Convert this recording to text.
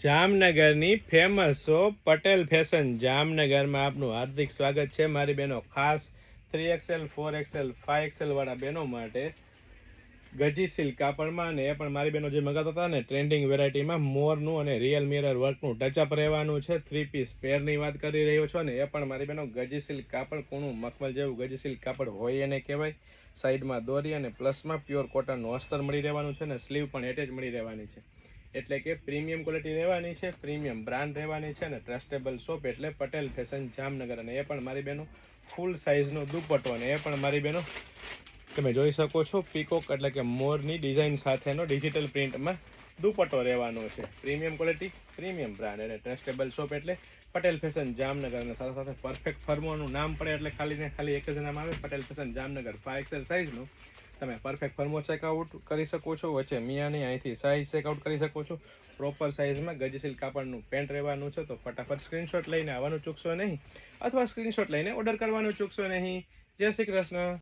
જામનગરની famous shop Patel fashion જામનગરમાં આપનું હાર્દિક સ્વાગત છે. મારી બહેનો ખાસ three XL four XL five XL વાળા બહેનો માટે ગજી સિલ્ક કાપડમાં અને એ પણ મારી બહેનો જે મગાતા હતા ને ટ્રેન્ડિંગ વેરાયટીમાં મોરનું અને રિયલ મિરર વર્કનું ટચઅપ રહેવાનું છે. થ્રી પીસ પેરની વાત કરી રહ્યો છો ને, એ પણ મારી બહેનો ગજી કાપડ, કૂણું મખમલ જેવું ગજી કાપડ હોય એને કહેવાય. સાઈડમાં દોરી અને પ્લસમાં પ્યોર કોટનનું અસ્તર મળી રહેવાનું છે ને સ્લીવ પણ એટેચ મળી રહેવાની છે. એટલે કે પ્રીમિયમ ક્વોલિટી રહેવાની છે, પ્રીમિયમ બ્રાન્ડ રહેવાની છે અને ટ્રસ્ટેબલ શોપ એટલે પટેલ ફેશન જામનગર. અને એ પણ મારી બહેનો ફૂલ સાઇઝનો દુપટ્ટો અને એ પણ મારી બહેનો તમે જોઈ શકો છો પીકોક એટલે કે મોરની ડિઝાઇન સાથેનો ડિજિટલ પ્રિન્ટમાં દુપટ્ટો રહેવાનો છે. પ્રીમિયમ ક્વોલિટી, પ્રીમિયમ બ્રાન્ડ અને ટ્રસ્ટેબલ શોપ એટલે પટેલ ફેશન જામનગર. અને સાથે સાથે પરફેક્ટ ફર્મોનું નામ પડે એટલે ખાલી ને ખાલી એક જ નામ આવે, Patel fashion Jamnagar. Five XL સાઇઝનું તમે પરફેક્ટ ફર્મો ચેકઆઉટ કરી શકો છો, વચ્ચે મિયાની અહીંથી સાઇઝ ચેકઆઉટ કરી શકો છો. પ્રોપર સાઇઝમાં ગજશીલ કાપડનું પેન્ટ રહેવાનું છે, તો ફટાફટ સ્ક્રીનશોટ લઈને આવવાનું ચૂકશો નહીં, અથવા સ્ક્રીનશોટ લઈને ઓર્ડર કરવાનું ચૂકશો નહીં. જય શ્રી કૃષ્ણ.